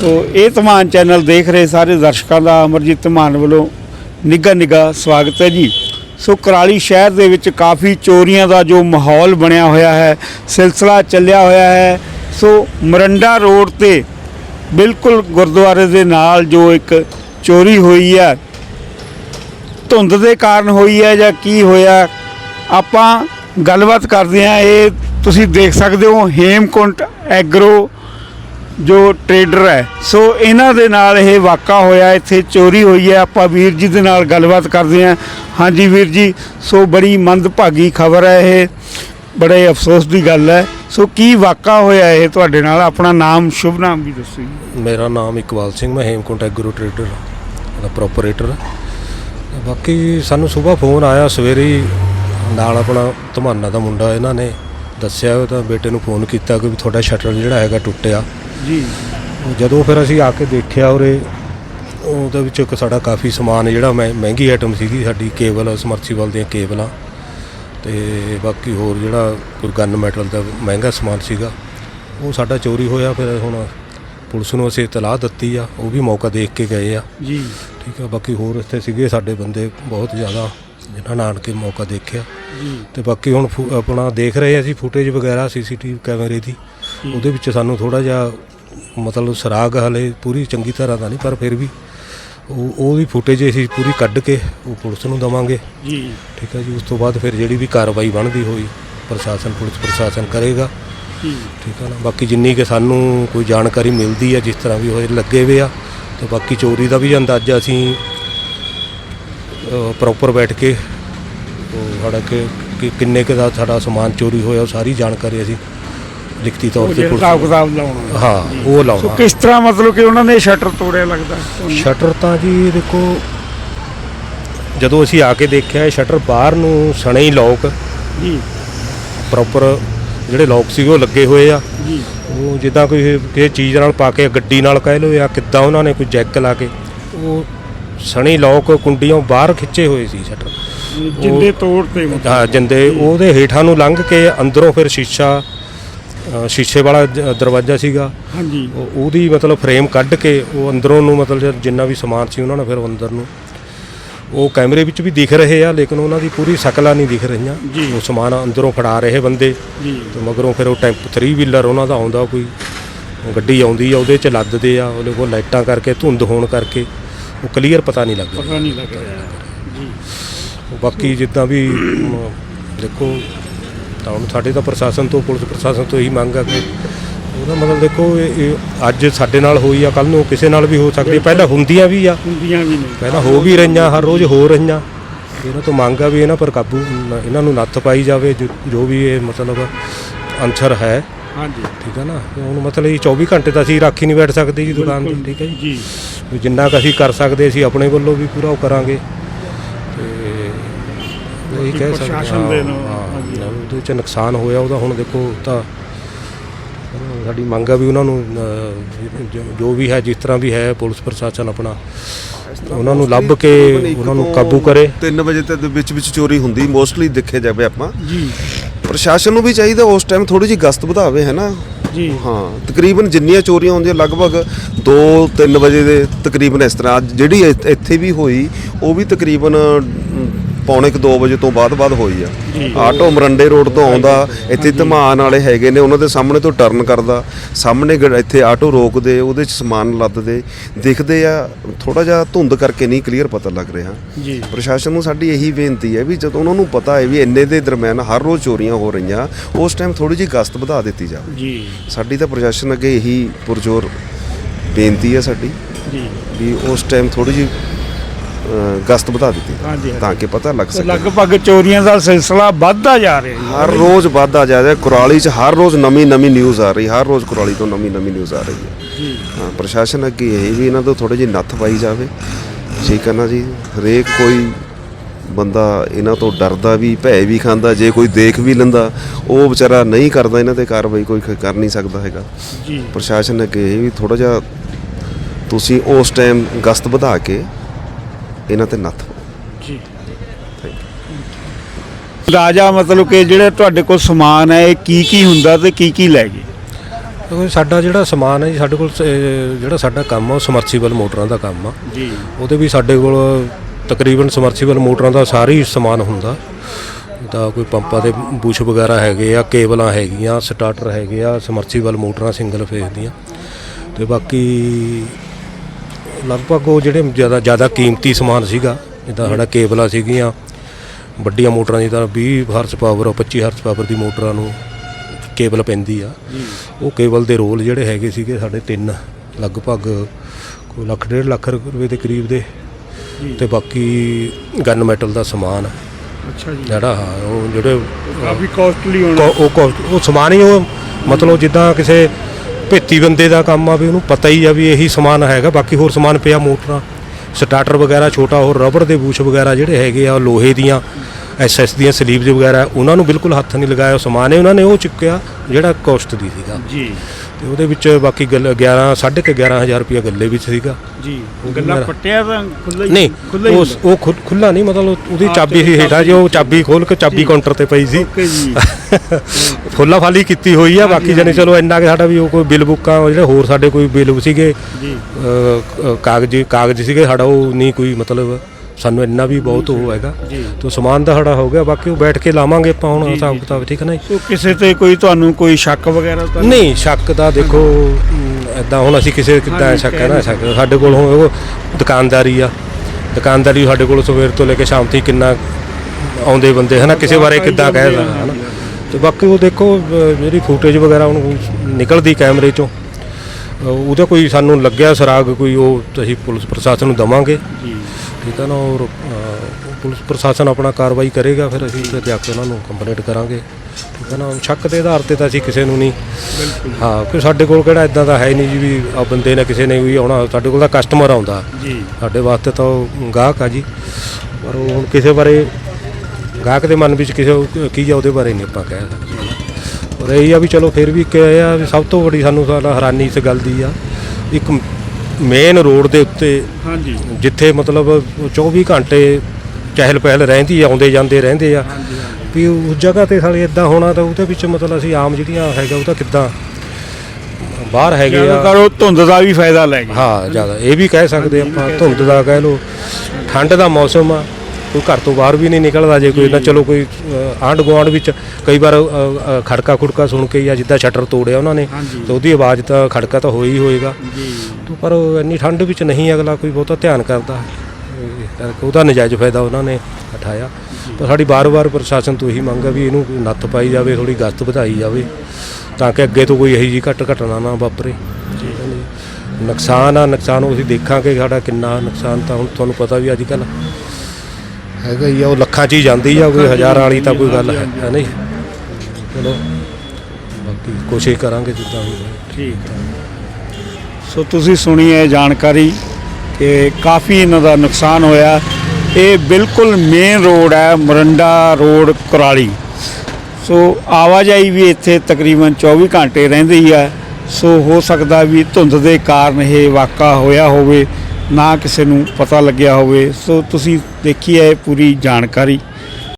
ਸੋ ਇਹ ਧਮਾਨ ਚੈਨਲ ਦੇਖ ਰਹੇ ਸਾਰੇ ਦਰਸ਼ਕਾਂ ਦਾ ਅਮਰਜੀਤ ਧਮਾਨ ਵੱਲੋਂ ਨਿੱਘਾ ਨਿੱਘਾ ਸਵਾਗਤ ਹੈ ਜੀ। ਸੋ ਕਰਾਲੀ ਸ਼ਹਿਰ ਦੇ ਵਿੱਚ ਕਾਫੀ ਚੋਰੀਆਂ ਦਾ ਜੋ ਮਾਹੌਲ ਬਣਿਆ ਹੋਇਆ ਹੈ, ਸਿਲਸਿਲਾ ਚੱਲਿਆ ਹੋਇਆ ਹੈ। ਸੋ ਮਰੰਡਾ ਰੋਡ ਤੇ ਬਿਲਕੁਲ ਗੁਰਦੁਆਰੇ ਦੇ ਨਾਲ ਜੋ ਇੱਕ ਚੋਰੀ ਹੋਈ ਹੈ, ਧੁੰਦ ਦੇ ਕਾਰਨ ਹੋਈ ਹੈ ਜਾਂ ਕੀ ਹੋਇਆ, ਆਪਾਂ ਗੱਲਬਾਤ ਕਰਦੇ ਹਾਂ। ਇਹ ਤੁਸੀਂ ਦੇਖ ਸਕਦੇ ਹੋ, ਹੇਮਕੁੰਟ ਐਗਰੋ ਜੋ ਟਰੇਡਰ ਹੈ। ਸੋ ਇਹਨਾਂ ਦੇ ਨਾਲ ਇਹ ਵਾਕਾ ਹੋਇਆ, ਇੱਥੇ ਚੋਰੀ ਹੋਈ ਹੈ। ਆਪਾਂ ਵੀਰ ਜੀ ਦੇ ਨਾਲ ਗੱਲਬਾਤ ਕਰਦੇ ਹਾਂ। ਹਾਂਜੀ ਵੀਰ ਜੀ, ਸੋ ਬੜੀ ਮੰਦਭਾਗੀ ਖਬਰ ਹੈ ਇਹ। ਬੜੇ ਅਫਸੋਸ ਦੀ ਗੱਲ ਹੈ। ਸੋ ਕੀ ਵਾਕਾ ਹੋਇਆ ਇਹ ਤੁਹਾਡੇ ਨਾਲ? ਆਪਣਾ ਨਾਮ, ਸ਼ੁਭ ਨਾਮ ਵੀ ਦੱਸੋ ਜੀ। ਮੇਰਾ ਨਾਮ ਇਕਬਾਲ ਸਿੰਘ, ਮੈਂ ਹੇਮਕੁੰਟ ਐਗਰੋ ਟਰੇਡਰ ਦਾ ਪ੍ਰੋਪਰੇਟਰ ਬਾਕੀ ਸਾਨੂੰ ਸਵੇਰ ਫੋਨ ਆਇਆ, ਸਵੇਰੇ ਨਾਲ ਆਪਣਾ ਧਮਾਨਾ ਦਾ ਮੁੰਡਾ ਇਹਨਾਂ ਨੇ ਦੱਸਿਆ ਉਹ ਤਾਂ ਬੇਟੇ ਨੂੰ ਫੋਨ ਕੀਤਾ ਕਿ ਵੀ ਤੁਹਾਡਾ ਸ਼ਟਰ ਜਿਹੜਾ ਹੈਗਾ ਟੁੱਟਿਆ। ਜੀ। ਜਦੋਂ ਫਿਰ ਅਸੀਂ ਆ ਕੇ ਦੇਖਿਆ ਉਰੇ ਉਹਦੇ ਵਿੱਚ ਇੱਕ ਸਾਡਾ ਕਾਫੀ ਸਮਾਨ ਜਿਹੜਾ ਮੈਂ ਮਹਿੰਗੀ ਆਈਟਮ ਸੀਗੀ ਸਾਡੀ ਕੇਬਲ ਸਮਰਸੀਬਲ ਦੀਆਂ ਕੇਬਲਾਂ। ਤੇ ਬਾਕੀ ਹੋਰ ਜਿਹੜਾ ਕੋਈ ਗਨ ਮੈਟਲ ਦਾ ਮਹਿੰਗਾ ਸਮਾਨ ਸੀਗਾ ਉਹ ਸਾਡਾ ਚੋਰੀ ਹੋਇਆ ਫਿਰ ਹੁਣ ਪੁਲਿਸ ਨੂੰ ਅਸੀਂ ਇਤਲਾਹ ਦਿੱਤੀ ਆ ਉਹ ਵੀ ਮੌਕਾ ਦੇਖ ਕੇ ਗਏ ਆ। ਜੀ। ਠੀਕ ਆ ਬਾਕੀ ਹੋਰ ਇੱਥੇ ਸੀਗੇ ਸਾਡੇ ਬੰਦੇ ਬਹੁਤ ਜ਼ਿਆਦਾ ਜਿਨ੍ਹਾਂ ਨੇ ਆਣ ਕੇ ਮੌਕਾ ਦੇਖਿਆ। ਜੀ। ਤੇ ਬਾਕੀ ਹੁਣ ਆਪਣਾ ਦੇਖ ਰਹੇ ਆ ਅਸੀਂ ਫੁਟੇਜ ਵਗੈਰਾ ਸੀਸੀਟੀਵੀ ਕੈਮਰੇ ਦੀ। ਉਹਦੇ ਵਿੱਚ ਸਾਨੂੰ ਥੋੜਾ ਜਿਹਾ ਮਤਲਬ ਸਰਾਗ ਹਲੇ ਪੂਰੀ ਚੰਗੀ ਤਰ੍ਹਾਂ ਦਾ ਨਹੀਂ ਪਰ ਫਿਰ ਵੀ ਉਹ ਉਹਦੀ ਫੁਟੇਜ ਅਸੀਂ ਪੂਰੀ ਕੱਢ ਕੇ ਉਹ ਪੁਲਿਸ ਨੂੰ ਦਵਾਂਗੇ। ਜੀ। ਠੀਕ ਹੈ ਜੀ ਉਸ ਤੋਂ ਬਾਅਦ ਫਿਰ ਜਿਹੜੀ ਵੀ ਕਾਰਵਾਈ ਬਣਦੀ ਹੋਈ ਪ੍ਰਸ਼ਾਸਨ ਪੁਲਿਸ ਪ੍ਰਸ਼ਾਸਨ ਕਰੇਗਾ। ਜੀ। ਠੀਕ ਹੈ ਨਾ ਬਾਕੀ ਜਿੰਨੀ ਕਿ ਸਾਨੂੰ ਕੋਈ ਜਾਣਕਾਰੀ ਮਿਲਦੀ ਹੈ ਜਿਸ ਤਰ੍ਹਾਂ ਵੀ ਹੋਏ ਲੱਗੇ ਵੇ ਆ ਤੇ ਬਾਕੀ ਚੋਰੀ ਦਾ ਵੀ ਅੰਦਾਜ਼ਾ ਅਸੀਂ ਪ੍ਰੋਪਰ ਬੈਠ ਕੇ ਉਹ ਸਾਡਾ ਕਿ ਕਿੰਨੇ ਕੁ ਦਾ ਸਾਡਾ ਸਮਾਨ ਚੋਰੀ ਹੋਇਆ ਉਹ ਸਾਰੀ ਜਾਣਕਾਰੀ ਅਸੀਂ ਲਿਖਤੀ ਤੌਰ ਤੇ ਹਿਸਾਬ ਪੁਲਿਸ ਕਿਤਾਬ ਲਾਉਣਾ। ਹਾਂ ਉਹ ਸੋ ਲਾਉਣਾ ਕਿਸ ਤਰ੍ਹਾਂ ਮਤਲਬ ਕਿ ਉਹਨਾਂ ਨੇ ਸ਼ਟਰ ਤੋੜਿਆ ਲੱਗਦਾ? ਤੁਹਾਨੂੰ? ਸ਼ਟਰ ਤਾਂ ਜੀ ਦੇਖੋ ਜਦੋਂ ਅਸੀਂ ਆ ਕੇ ਦੇਖਿਆ ਇਹ ਸ਼ਟਰ ਬਾਹਰ ਨੂੰ ਸਣੇ ਹੀ ਲੋਕ ਜੀ। ਪ੍ਰੋਪਰ ਜਿਹੜੇ ਲੋਕ ਸੀਗੇ ਉਹ ਲੱਗੇ ਹੋਏ ਆ। ਜੀ। ਉਹ ਜਿੱਦਾਂ ਕੋਈ ਕਿਸੇ ਚੀਜ਼ ਨਾਲ ਪਾ ਕੇ ਗੱਡੀ ਨਾਲ ਕਹਿ ਲਓ ਜਾਂ ਕਿੱਦਾਂ ਉਹਨਾਂ ਨੇ ਕੋਈ ਜੈਕ ਲਾ ਕੇ ਉਹ ਸਣੀ ਲੋਕ ਕੁੰਡੀਆਂ ਬਾਹਰ ਖਿੱਚੇ ਹੋਏ ਸੀ ਸ਼ਟਰ। ਜਿੰਦੇ ਤੋੜ ਤੇ ਮਤਲਬ ਹਾਂ ਜਿੰਦੇ। ਉਹਦੇ ਹੇਠਾਂ ਨੂੰ ਲੰਘ ਕੇ ਅੰਦਰੋਂ ਫਿਰ ਸ਼ੀਸ਼ਾ ਅ, ਸ਼ੀਸ਼ੇ ਵਾਲਾ ਜ- ਦਰਵਾਜ਼ਾ ਸੀਗਾ। ਹਾਂਜੀ। ਉਹ- ਉਹਦੀ ਮਤਲਬ ਫਰੇਮ ਕੱਢ ਕੇ ਉਹ ਅੰਦਰੋਂ ਨੂੰ ਮਤਲਬ ਜਿੰਨਾ ਵੀ ਸਮਾਨ ਸੀ ਉਹਨਾਂ ਨੇ ਫਿਰ ਅੰਦਰ ਨੂੰ ਉਹ ਕੈਮਰੇ ਵਿੱਚ ਵੀ ਦਿਖ ਰਹੇ ਆ ਲੇਕਿਨ ਉਹਨਾਂ ਦੀ ਪੂਰੀ ਸ਼ਕਲਾਂ ਨਹੀਂ ਦਿਖ ਰਹੀਆਂ। ਜੀ। ਉਹ ਸਮਾਨ ਅੰਦਰੋਂ ਫੜਾ ਰਹੇ ਬੰਦੇ। ਜੀ। ਤੇ ਮਗਰੋਂ ਫਿਰ ਉਹ ਟੈਂਪ 3 ਵੀਲਰ ਉਹਨਾਂ ਦਾ ਆਉਂਦਾ ਕੋਈ। ਗੱਡੀ ਆਉਂਦੀ ਆ ਉਹਦੇ ਚ ਲੱਦਦੇ ਆ ਉਹਦੇ ਕੋਲ ਲਾਈਟਾਂ ਕਰਕੇ ਧੁੰਦ ਹੋਣ ਕਰਕੇ। ਉਹ ਕਲੀਅਰ ਪਤਾ ਨਹੀਂ ਲੱਗਦਾ ਪਤਾ ਨਹੀਂ ਲੱਗ ਰਿਹਾ। ਜੀ। ਬਾਕੀ ਜਿੱਦਾਂ ਵੀ ਅਮ, ਦੇਖੋ ਤਾਂ ਹੁਣ ਸਾਡੇ ਤਾਂ ਪ੍ਰਸ਼ਾਸਨ ਤੋਂ ਪੁਲਿਸ ਪ੍ਰਸ਼ਾਸਨ ਤੋਂ ਇਹੀ ਮੰਗ ਆ ਕਿ ਉਹਦਾ ਮਤਲਬ ਦੇਖੋ ਇਹ ਇਹ ਅੱਜ ਸਾਡੇ ਨਾਲ ਹੋਈ ਆ ਕੱਲ ਨੂੰ ਕਿਸੇ ਨਾਲ ਵੀ ਹੋ ਸਕਦੀ ਹੈ। ਪਹਿਲਾਂ ਹੁੰਦੀਆਂ ਵੀ ਆ। ਹੁੰਦੀਆਂ ਵੀ ਨਹੀਂ ਪਹਿਲਾਂ ਹੋ ਵੀ ਰਹੀਆਂ ਹਰ ਰੋਜ਼ ਹੋ ਰਹੀਆਂ। ਇਹਨਾਂ ਤੋਂ ਮੰਗ ਆ ਵੀ ਇਹਨਾਂ ਪਰ ਕਾਬੂ ਨ- ਇਹਨਾਂ ਨੂੰ ਨੱਥ ਪਾਈ ਜਾਵੇ ਜੋ- ਜੋ ਵੀ ਇਹ ਮਤਲਬ ਅਨਸਰ ਹੈ। ਹਾਂਜੀ। ਠੀਕ ਹੈ ਨਾ? ਤੇ ਹੁਣ ਮਤਲਬ ਇਹ 24 ਘੰਟੇ ਤਾਂ ਅਸੀਂ ਰੱਖ ਹੀ ਨਹੀਂ ਬੈਠ ਸਕਦੇ ਜੀ ਦੁਕਾਨ ਤੇ। ਠੀਕ ਹੈ ਜੀ? ਜੀ। ਵੀ ਜਿੰਨਾ ਕੁ ਅਸੀਂ ਕਰ ਸਕਦੇ ਅਸੀਂ ਆਪਣੇ ਵੱਲੋਂ ਵੀ ਪੂਰਾ ਉਹ ਕਰਾਂਗੇ। ਉਹੀ ਕਹਿ ਸਕਦੇ ਪ੍ਰਸ਼ਾਸਨ ਦੇ ਨਾਲ, ਹਾਂ, ਹਾਂਜੀ। ਉਹਦੇ ਚ ਨੁਕਸਾਨ ਹੋਇਆ ਉਹਦਾ ਹੁਣ ਦੇਖੋ ਤਾਂ ਸਾਡੀ ਮੰਗ ਆ ਵੀ ਉਹਨਾਂ ਨੂੰ ਅਹ, ਜੋ- ਜੋ ਵੀ ਹੈ ਜਿਸ ਤਰ੍ਹਾਂ ਵੀ ਹੈ ਪੁਲਿਸ ਪ੍ਰਸ਼ਾਸਨ ਆਪਣਾ ਉਹਨਾਂ ਨੂੰ ਲੱਭ ਕੇ ਉਹਨਾਂ ਨੂੰ ਕਾਬੂ ਕਰੇ। 3 ਵਜੇ ਤੇ ਦੇ ਵਿੱਚ ਵਿੱਚ ਚੋਰੀ ਹੁੰਦੀ ਮੋਸਟਲੀ ਦੇਖਿਆ ਜਾਵੇ ਆਪਾਂ। ਜੀ। ਪ੍ਰਸ਼ਾਸਨ ਨੂੰ ਵੀ ਚਾਹੀਦਾ ਉਸ ਟਾਈਮ ਥੋੜੀ ਜਿਹੀ ਗਸ਼ਤ ਵਧਾਵੇ ਹੈ ਨਾ? ਜੀ। ਹਾਂ ਤਕਰੀਬਨ ਜਿੰਨੀਆਂ ਚੋਰੀਆਂ ਹੁੰਦੀਆਂ ਲਗਭਗ 2-3 ਵਜੇ ਦੇ ਤਕਰੀਬਨ ਇਸ ਤਰ੍ਹਾਂ। ਅੱਜ ਜਿਹੜੀ ਇ- ਇੱਥੇ ਵੀ ਹੋਈ ਉਹ ਵੀ ਤਕਰੀਬਨ ਪੌਣੇ 2 ਵਜੇ ਤੋਂ ਬਾਅਦ ਬਾਅਦ ਹੋਈ ਆ। ਆਟੋ ਮਰੰਡੇ ਰੋਡ ਤੋਂ ਆਉਂਦਾ ਇੱਥੇ ਧਮਾਨ ਵਾਲੇ ਹੈਗੇ ਨੇ ਉਹਨਾਂ ਦੇ ਸਾਹਮਣੇ ਤੋਂ ਟਰਨ ਕਰਦਾ। ਸਾਹਮਣੇ ਇੱਥੇ ਆਟੋ ਰੋਕਦੇ ਉਹਦੇ ਚ ਸਮਾਨ ਲੱਦਦੇ। ਦਿਖਦੇ ਆ ਥੋੜਾ ਜਿਹਾ ਧੁੰਦ ਕਰਕੇ ਨਹੀਂ ਕਲੀਅਰ ਪਤਾ ਲੱਗ ਰਿਹਾ। ਜੀ। ਪ੍ਰਸ਼ਾਸਨ ਨੂੰ ਸਾਡੀ ਇਹੀ ਬੇਨਤੀ ਹੈ ਵੀ ਜਦੋਂ ਉਹਨਾਂ ਨੂੰ ਪਤਾ ਹੈ ਵੀ ਇੰਨੇ ਦੇ ਦਰਮਿਆਨ ਹਰ ਰੋਜ਼ ਚੋਰੀਆਂ ਹੋ ਰਹੀਆਂ ਉਸ ਟਾਈਮ ਥੋੜੀ ਜਿਹੀ ਗਸ਼ਤ ਵਧਾ ਦਿੱਤੀ ਜਾਵੇ। ਜੀ। ਸਾਡੀ ਤਾਂ ਪ੍ਰਸ਼ਾਸਨ ਅੱਗੇ ਇਹੀ ਪੁਰਜੋਰ ਬੇਨਤੀ ਹੈ ਸਾਡੀ ਜੀ। ਵੀ ਉਸ ਟਾਈਮ ਥੋੜੀ ਜਿਹੀ ਗਸ਼ਤ ਵਧਾ ਦਿੱਤੀ। ਤਾਂ ਕਿ ਪਤਾ ਲੱਗ ਸਕੇ। ਲਗਭਗ ਚੋਰੀਆਂ ਦਾ ਸਿਲਸਿਲਾ ਵੱਧਦਾ ਜਾ ਰਿਹਾ ਹਰ ਰੋਜ਼ ਵੱਧਦਾ ਜਾ ਰਿਹਾ। ਕੁਰਾਲੀ 'ਚ ਹਰ ਰੋਜ਼ ਨਵੀਂ ਨਵੀਂ ਨਿਊਜ਼ ਆ ਰਹੀ। ਹਰ ਰੋਜ਼ ਕੁਰਾਲੀ ਤੋਂ ਨਵੀਂ ਨਵੀਂ ਨਿਊਜ਼ ਆ ਰਹੀ ਹੈ। ਜੀ। ਹਾਂ ਪ੍ਰਸ਼ਾਸਨ ਅੱਗੇ ਇਹ ਵੀ ਇਹਨਾਂ ਤੋਂ ਥੋੜੀ ਜਿਹੀ ਨੱਥ ਪਾਈ ਜਾਵੇ। ਠੀਕ ਹੈ ਨਾ ਜੀ? ਹਰੇਕ ਕੋਈ ਬੰਦਾ ਇਹਨਾਂ ਤੋਂ ਡਰਦਾ ਵੀ ਭੈ ਵੀ ਖਾਂਦਾ ਜੇ ਕੋਈ ਦੇਖ ਵੀ ਲੈਂਦਾ ਉਹ ਵਿਚਾਰਾ ਨਹੀਂ ਕਰਦਾ ਇਹਨਾਂ ਤੇ ਕਾਰਵਾਈ ਕੋਈ ਕਰ ਨਹੀਂ ਸਕਦਾ ਹੈਗਾ। ਜੀ। ਪ੍ਰਸ਼ਾਸਨ ਅੱਗੇ ਇਹ ਵੀ ਥੋੜਾ ਜਿਹਾ ਤੁਸੀਂ ਉਸ ਟਾਈਮ ਗਸ਼ਤ ਵਧਾ ਕੇ ਇਹਨਾਂ ਤੇ ਨੱਥ। ਜੀ। ਰਾਜਾ ਮਤਲਬ ਕਿ ਜਿਹੜੇ ਤੁਹਾਡੇ ਕੋਲ ਸਮਾਨ ਹੈ ਇਹ ਕੀ ਕੀ ਹੁੰਦਾ ਤੇ ਕੀ ਕੀ ਲੈ ਗਏ? ਜੀ, ਸਾਡਾ ਜਿਹੜਾ ਸਮਾਨ ਹੈ ਜੀ ਸਾਡੇ ਕੋਲ ਸ- ਅਹ ਜਿਹੜਾ ਸਾਡਾ ਕੰਮ ਆ ਉਹ ਸਮਰਸੀਬਲ ਮੋਟਰਾਂ ਦਾ ਕੰਮ ਆ। ਜੀ। ਉਹਦੇ ਵੀ ਸਾਡੇ ਕੋਲ ਤਕਰੀਬਨ ਸਮਰਸੀਬਲ ਮੋਟਰਾਂ ਦਾ ਸਾਰਾ ਹੀ ਸਮਾਨ ਹੁੰਦਾ। ਤਾਂ ਕੋਈ ਪੰਪਾਂ ਦੇ ਬੁਸ਼ ਵਗੈਰਾ ਹੈਗੇ ਆ ਕੇਬਲਾਂ ਹੈਗੀਆਂ ਸਟਾਰਟਰ ਹੈਗੇ ਆ ਸਮਰਸੀਬਲ ਮੋਟਰਾਂ ਸਿੰਗਲ ਫੇਸ ਦੀਆਂ। ਤੇ ਬਾਕੀ ਲਗਭਗ ਉਹ ਜਿਹੜੇ ਜ਼ਿਆਦਾ ਜ਼ਿਆਦਾ ਕੀਮਤੀ ਸਮਾਨ ਸੀਗਾ ਜਿੱਦਾਂ ਸਾਡਾ ਕੇਬਲਾਂ ਸੀਗੀਆਂ ਵੱਡੀਆਂ ਮੋਟਰਾਂ ਜਿੱਦਾਂ 20 ਹਾਰਸ ਪਾਵਰ 25 ਹਾਰਸ ਪਾਵਰ ਦੀ ਮੋਟਰਾਂ ਨੂੰ ਕੇਬਲ ਪੈਂਦੀ ਆ। ਉਹ ਕੇਬਲ ਦੇ ਰੋਲ ਜਿਹੜੇ ਹੈਗੇ ਸੀਗੇ ਸਾਡੇ ਤਿੰਨ ਲਗਭਗ ਕੋਈ ਲੱਖ ਡੇਢ ਲੱਖ ਰੁਪਏ ਦੇ ਕਰੀਬ ਦੇ। ਤੇ ਬਾਕੀ ਗਨ ਮੈਟਲ ਦਾ ਸਮਾਨ। ਅੱਛਾ ਜੀ। ਜਿਹੜਾ ਉਹ ਜਿਹੜੇ ਕਾਫੀ ਕਾਸਟਲੀ ਹੋਣਾ। ਉਹ ਉਹ ਸਮਾਨ ਹੀ ਉਹ ਮਤਲਬ ਜਿੱਦਾਂ ਕਿਸੇ ਭੇਤੀ ਬੰਦੇ ਦਾ ਕੰਮ ਆ ਵੀ ਉਹਨੂੰ ਪਤਾ ਹੀ ਆ ਵੀ ਇਹੀ ਸਮਾਨ ਹੈਗਾ, ਬਾਕੀ ਹੋਰ ਸਮਾਨ ਪਿਆ ਮੋਟਰਾਂ, ਸਟਾਰਟਰ ਵਗੈਰਾ, ਛੋਟਾ ਹੋਰ ਰਬੜ ਦੇ ਬੂਸ਼ ਵਗੈਰਾ ਜਿਹੜੇ ਹੈਗੇ ਆ, ਲੋਹੇ ਦੀਆਂ ਐਸਐਸ ਦੀਆਂ ਸਲੀਵਸ ਵਗੈਰਾ, ਉਹਨਾਂ ਨੂੰ ਬਿਲਕੁਲ ਹੱਥ ਨਹੀਂ ਲਗਾਇਆ, ਉਹ ਸਮਾਨ ਹੈ, ਉਹਨਾਂ ਨੇ ਉਹ ਚੁੱਕਿਆ ਜਿਹੜਾ ਕੋਸਟ ਦੀ ਸੀਗਾ। ਜੀ। ਤੇ ਉਹਦੇ ਵਿੱਚ ਬਾਕੀ ਗੱਲ 11 ਸਾਢੇ ਕੁ 11000 ਰੁਪਇਆ ਗੱਲੇ ਵਿੱਚ ਸੀਗਾ। ਜੀ ਗੱਲਾਂ ਮੇਰਾ- ਪੱਟਿਆ ਤਾਂ ਖੁੱਲਾ ਹੀ ਨਹੀਂ ਉਸ ਉਹ ਖੁੱਲਾ ਨਹੀਂ ਮਤਲਬ ਉਹਦੀ ਚਾਬੀ ਸੀ ਹੇਠਾਂ ਜੀ ਉਹ ਚਾਬੀ ਖੋਲ ਕੇ ਚਾਬੀ ਕਾਊਂਟਰ ਤੇ ਪਈ ਸੀ। ਓਕੇ ਜੀ। ਫੁੱਲਾ ਫਾਲੀ ਕੀਤੀ ਹੋਈ ਆ ਬਾਕੀ ਜਾਨੀ ਚਲੋ ਇੰਨਾ ਕਿ ਸਾਡਾ ਵੀ ਉਹ ਕੋਈ ਬਿੱਲ ਬੁੱਕਾਂ ਜਿਹੜੇ ਹੋਰ ਸਾਡੇ ਕੋਈ ਬਿੱਲ ਸੀਗੇ ਜੀ। ਕਾਗਜ਼ ਕਾਗਜ਼ ਸੀਗੇ ਸਾਡਾ ਉਹ ਨਹੀਂ ਕੋਈ ਮਤਲਬ ਸਾਨੂੰ ਇੰਨਾ ਵੀ ਬਹੁਤ ਉਹ ਹੈਗਾ। ਤੋ ਸਮਾਨ ਤਾਂ ਸਾਡਾ ਹੋ ਗਿਆ ਬਾਕੀ ਉਹ ਬੈਠ ਕੇ ਲਾਵਾਂਗੇ ਆਪਾਂ ਹੁਣ ਹਿਸਾਬ ਕਿਤਾਬ ਠੀਕ ਹੈ ਨਾ ਜੀ? ਕਿਸੇ ਤੇ ਕੋਈ ਤੁਹਾਨੂੰ ਕੋਈ ਸ਼ੱਕ ਵਗੈਰਾ ਤਾਂ ਨਹੀਂ ਸ਼ੱਕ ਤਾਂ ਦੇਖੋ ਐਦਾਂ ਹੁਣ ਅਸੀਂ ਕਿਸੇ ਕਿੱਦਾਂ ਸ਼ੱਕ ਹੈ ਨਾ ਸ਼ੱਕ ਸਾਡੇ ਕੋਲ ਹੁਣ ਉਹ ਦੁਕਾਨਦਾਰੀ ਆ। ਦੁਕਾਨਦਾਰੀ ਸਾਡੇ ਕੋਲ ਸਵੇਰ ਤੋਂ ਲੈ ਕੇ ਸ਼ਾਮ ਤੱਕ ਕਿੰਨਾ ਆਉਂਦੇ ਬੰਦੇ ਹਨਾ ਕਿਸੇ ਬਾਰੇ ਕਿੱਦਾਂ ਕਹਿ ਸਕਦਾ ਹਨਾ ਤੇ ਬਾਕੀ ਉਹ ਦੇਖੋ ਜਿਹੜੀ ਫੁਟੇਜ ਵਗੈਰਾ ਹੁਣ ਨਿਕਲਦੀ ਕੈਮਰੇ ਚੋਂ ਉਹਦਾ ਕੋਈ ਸਾਨੂੰ ਲੱਗਿਆ ਸਰਾਗ ਕੋਈ ਉਹ ਅਸੀਂ ਪੁਲਿਸ ਪ੍ਰਸ਼ਾਸਨ ਨੂੰ ਦਵਾਂਗੇ। ਜੀ। ਠੀਕ ਹੈ ਨਾ ਔਰ ਅਹ, ਪੁਲਿਸ ਪ੍ਰਸ਼ਾਸਨ ਆਪਣਾ ਕਾਰਵਾਈ ਕਰੇਗਾ ਫਿਰ ਅਸੀਂ ਫਿਰ ਜਾ ਕੇ ਉਹਨਾਂ ਨੂੰ ਕੰਪਲੇਂਟ ਕਰਾਂਗੇ। ਠੀਕ ਹੈ ਨਾ ਸ਼ੱਕ ਦੇ ਆਧਾਰ ਤੇ ਤਾਂ ਅਸੀਂ ਕਿਸੇ ਨੂੰ ਨਹੀਂ ਹਾਂ ਕਿ ਸਾਡੇ ਕੋਲ ਕਿਹੜਾ ਇਦਾਂ ਦਾ ਹੈ ਨਹੀਂ ਜੀ ਵੀ ਆ ਬੰਦੇ ਨੇ ਕਿਸੇ ਨੇ ਵੀ ਆਉਣਾ ਸਾਡੇ ਕੋਲ ਤਾਂ ਕਸਟਮਰ ਆਉਂਦਾ। ਜੀ। ਸਾਡੇ ਵਾਸਤੇ ਤਾਂ ਉਹ ਗਾਹਕ ਆ ਜੀ। ਪਰ ਉਹ ਹੁਣ ਕਿਸੇ ਬਾਰੇ ਗਾਹਕ ਦੇ ਮਨ ਵਿੱਚ ਕਿਸੇ ਕੀ ਆ ਉਹਦੇ ਬਾਰੇ ਨਹੀਂ ਆਪਾਂ ਕਹਿ ਸਕਦੇ। ਔਰ ਇਹ ਆ ਵੀ ਚਲੋ ਫਿਰ ਵੀ ਕਿ ਆ ਵੀ ਸਭ ਤੋਂ ਵੱਡੀ ਸਾਨੂੰ ਸਾਡਾ ਹੈਰਾਨੀ ਇਸ ਗੱਲ ਦੀ ਆ। ਇੱਕ ਮੇਨ ਰੋਡ ਦੇ ਉੱਤੇ ਹਾਂਜੀ। ਜਿੱਥੇ ਮਤਲਬ 24 ਘੰਟੇ ਚਹਿਲ ਪਹਿਲ ਰਹਿੰਦੀ ਆ, ਆਉਂਦੇ ਜਾਂਦੇ ਰਹਿੰਦੇ ਆ। ਵੀ ਉਸ ਜਗ੍ਹਾ ਤੇ ਸਾਲੇ ਇਦਾਂ ਹੋਣਾ ਤਾਂ ਉਹਦੇ ਵਿੱਚ ਮਤਲਬ ਅਸੀਂ ਆਮ ਜਿਹੜੀਆਂ ਹੈਗਾ ਉਹ ਤਾਂ ਕਿੱਦਾਂ ਬਾਹਰ ਹੈਗੇ ਆ। ਜ਼ਿਆਦਾਤਰ ਉਹ ਧੁੰਦ ਦਾ ਵੀ ਫਾਇਦਾ ਲੈ ਗਏ। ਹਾਂ ਜ਼ਿਆਦਾ। ਇਹ ਵੀ ਕਹਿ ਸਕਦੇ ਆਪਾਂ ਧੁੰਦ ਦਾ ਕਹਿ ਲੋ ਠੰਡ ਦਾ ਮੌਸਮ ਆ। ਕੋਈ ਘਰ ਤੋਂ ਬਾਹਰ ਵੀ ਨਹੀਂ ਨਿਕਲਦਾ ਜੇ ਕੋਈ ਨਾ ਚਲੋ ਕੋਈ ਆਂਡ ਗੁਆਂਢ ਵਿੱਚ ਕਈ ਵਾਰ ਖੜਕਾ ਖੁੜਕਾ ਸੁਣ ਕੇ ਜਾਂ ਜਿੱਦਾਂ ਸ਼ਟਰ ਤੋੜਿਆ ਉਹਨਾਂ ਨੇ। ਤਾਂ ਉਹਦੀ ਆਵਾਜ਼ ਤਾਂ ਖੜਕਾ ਤਾਂ ਹੋਈ ਹੀ ਹੋਏਗਾ। ਜੀ। ਪਰ ਇੰਨੀ ਠੰਡ ਵਿੱਚ ਨਹੀਂ ਅਗਲਾ ਕੋਈ ਬਹੁਤਾ ਧਿਆਨ ਕਰਦਾ। ਉਹਦਾ ਨਜਾਇਜ਼ ਫਾਇਦਾ ਉਹਨਾਂ ਨੇ ਉਠਾਇਆ। ਪਰ ਸਾਡੀ ਬਾਰ-ਬਾਰ ਪ੍ਰਸ਼ਾਸਨ ਤੋਂ ਇਹੀ ਮੰਗ ਹੈ ਵੀ ਇਹਨੂੰ ਨੱਥ ਪਾਈ ਜਾਵੇ ਥੋੜੀ ਗਸ਼ਤ ਵਧਾਈ ਜਾਵੇ ਤਾਂ ਕਿ ਅੱਗੇ ਤੋਂ ਕੋਈ ਇਹੀ ਜਿਹੀ ਘਟ ਘਟਨਾ ਨਾ ਵਾਪਰੇ। ਜੀ। ਨੁਕਸਾਨ ਆ ਨੁਕਸਾਨ ਉਹ ਅਸੀਂ ਦੇਖਾਂਗੇ ਸਾਡਾ ਕਿੰਨਾ ਨੁਕਸਾਨ ਤਾਂ ਹੁਣ ਤੁਹਾਨੂੰ ਪਤਾ ਵੀ ਅੱਜ ਕੱਲ ਹੈਗਾ ਹੀ ਆ ਉਹ ਲੱਖਾਂ 'ਚ ਹੀ ਜਾਂਦੀ ਆ, ਕੋਈ ਹਜ਼ਾਰਾਂ ਵਾਲੀ ਤਾਂ ਕੋਈ ਗੱਲ ਹੈ ਹੈ ਨਹੀਂ? ਚਲੋ, ਬਾਕੀ ਕੋਸ਼ਿਸ਼ ਕਰਾਂਗੇ ਜਿੱਦਾਂ ਵੀ ਠੀਕ ਹੈ। ਸੋ ਤੁਸੀਂ ਸੁਣੀ ਹੈ ਜਾਣਕਾਰੀ ਕਿ ਕਾਫੀ ਇਹਨਾਂ ਦਾ ਨੁਕਸਾਨ ਹੋਇਆ। ਇਹ ਬਿਲਕੁਲ ਮੇਨ ਰੋਡ ਹੈ, ਮਰੰਡਾ ਰੋਡ ਕੁਰਾਲੀ। ਸੋ ਆਵਾਜਾਈ ਵੀ ਇੱਥੇ ਤਕਰੀਬਨ 24 ਘੰਟੇ ਰਹਿੰਦੀ ਹੈ। ਸੋ ਹੋ ਸਕਦਾ ਵੀ ਧੁੰਦ ਦੇ ਕਾਰਨ ਇਹ ਵਾਕਾ ਹੋਇਆ ਹੋਵੇ। ਨਾ ਕਿਸੇ ਨੂੰ ਪਤਾ ਲੱਗਿਆ ਹੋਵੇ ਸੋ ਤੁਸੀਂ ਦੇਖੀ ਹੈ ਪੂਰੀ ਜਾਣਕਾਰੀ।